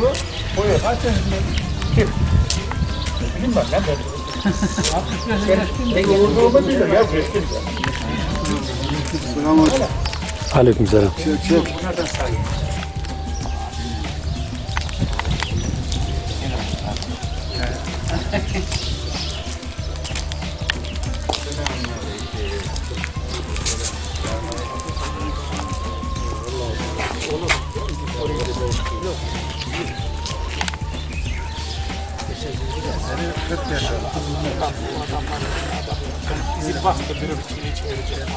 Bu? Kaç yaşında? Kim? Bileyim ben lan ben. Ben olduğumu biliyor ya. Geçtim ya. Aleykümselam. Bunlardan sayayım. Bizi bastırıyor içine çevireceğim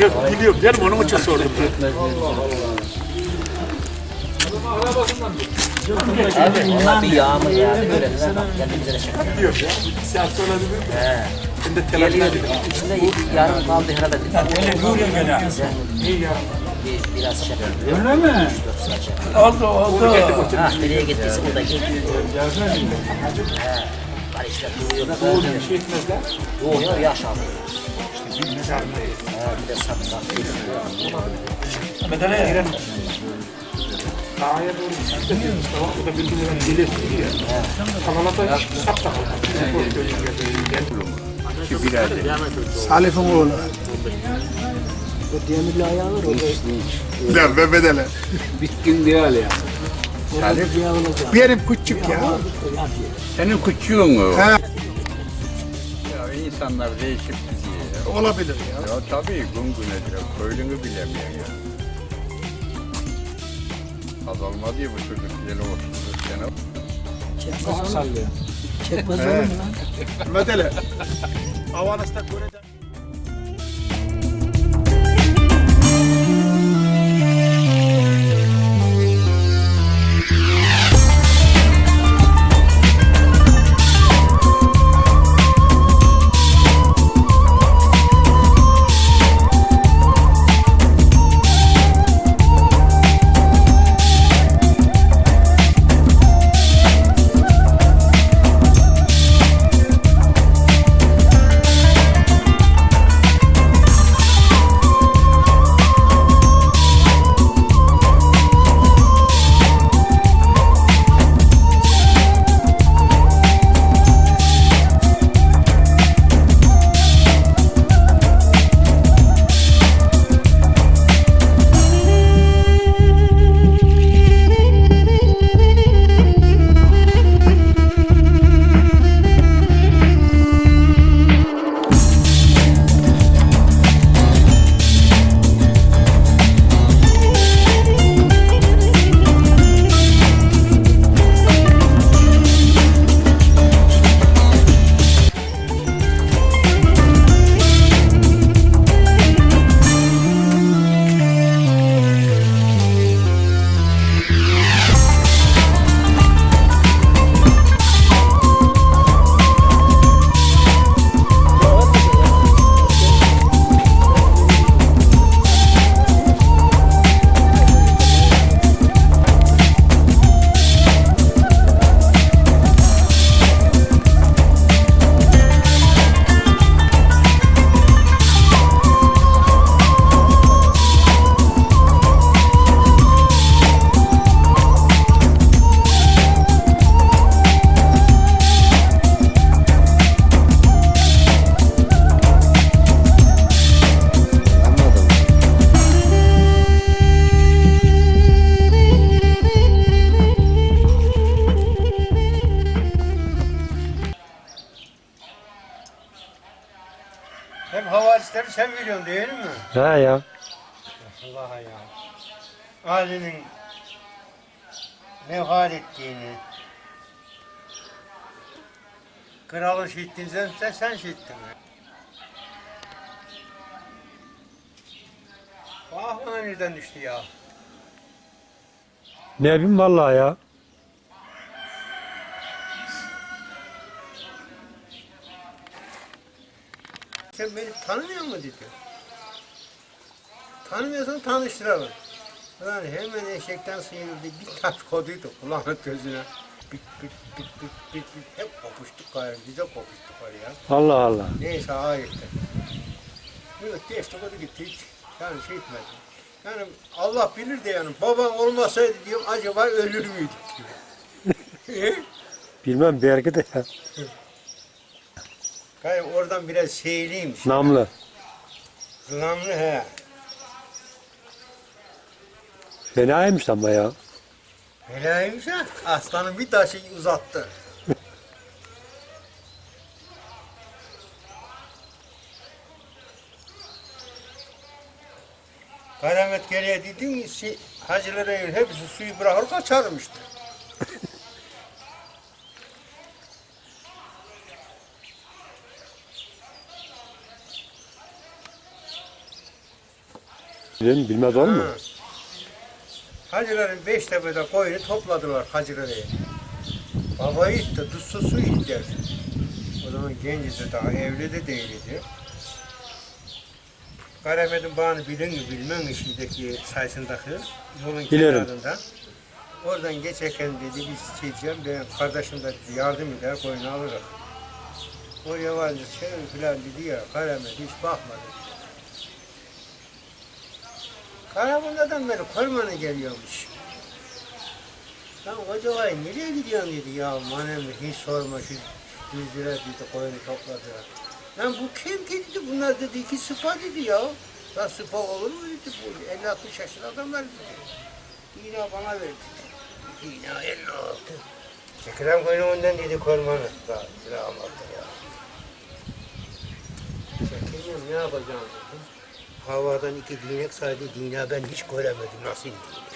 Yok biliyorum canım onun için sordum. Onlar bir yağmur yani böyle bak kendimize de şaka. Biliyorum ya. Sen sonra dedim. He. Ben de Geliyor telefonla içinde yarım kaldı herhalde. İyi ya. Bir, biraz şey. Öyle mi? Oldu oldu. Ha nereye gittiyse burada gitti. He. Var işte duruyor. Doğru bir şey etmezler. Doğuyor yaş aldı. İşte bir mezar mı? He bir de saplar. Medalaya giremez. Dağa doğru gidemiyor Mustafa. O da birbirine gelirsin ya. Kanala da sap da Salif'in oğlu. Ya Mehmet Ali. Bitkin değil ya. Benim küçük ya. Senin küçüğün o. He. Ya insanlar değişip gidiyor. Olabilir ya. Ya tabii gün günedir. Köylünü bilemiyor ya. Az olmadı ya bu çocuk yeni oturdu. Sene Mehmet Ali. Avanızda göreceğim. Hem sen biliyorsun değil mi? Ha ya. Allah'a ya. Ali'nin nevhal ettiğini, kralın şehittiğinden sen, sen şehittin. Ah bana nereden düştü ya? Ne bileyim vallahi ya. Sen beni tanımıyor musun dedi. Tanımıyorsan tanıştıralım. Ulan hemen eşekten sıyrıldı. Bir taş koyduydu kulağına gözüne. Bit bit bit bit bit bit. Hep kopuştuk gayrı. Bize kopuştuk oraya. Allah Allah. Neyse hayırdır. Evet, işte kodu gitti. Yani şey etmedi. Yani Allah bilir de yani baban olmasaydı diyorum acaba ölür müydük diyor. Bilmem belki de ya. Gayet oradan biraz şeyliymiş. Namlı. Namlı he. Fenaymış ama ya. Helaymış ha. Aslanın bir taşı uzattı. Karamet geriye dedin hacılara hepsi suyu bırakır kaçarmıştı. Bilmem, bilmez mu? Ha. Hacıların beş tepede koyunu topladılar hacıları. Babayı itti, tuzsuz su içtiler. O zaman genciz daha evli de değildi. Karamet'in bağını bilin mi bilmem mi şeydeki sayısındaki yolun Bilirim. kenarında. Oradan geçerken dedi biz çekeceğim ben kardeşim de dedi, yardım eder koyunu alırız. Oraya varınca şey filan dedi ya Karamet hiç bakmadı. Karaman'dan beri Korman'a geliyormuş. Lan koca vay nereye gidiyorsun dedi ya manem hiç sorma şu yüz dedi koyunu topladılar. Lan bu kim ki dedi bunlar dedi iki sıpa dedi ya. Lan sıpa olur mu dedi bu 50-60 yaşında adamlar dedi. Dina bana ver dedi. Dina 56. Çekilen koyunu ondan dedi Korman'a. Daha lira anlattı ya. Çekilmiyorum ne yapacağım dedim. Havadan iki dinek saydı dina ben hiç göremedim nasıl indiğini.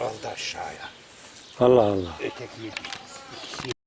Aldı aşağıya. Allah Allah. Öteki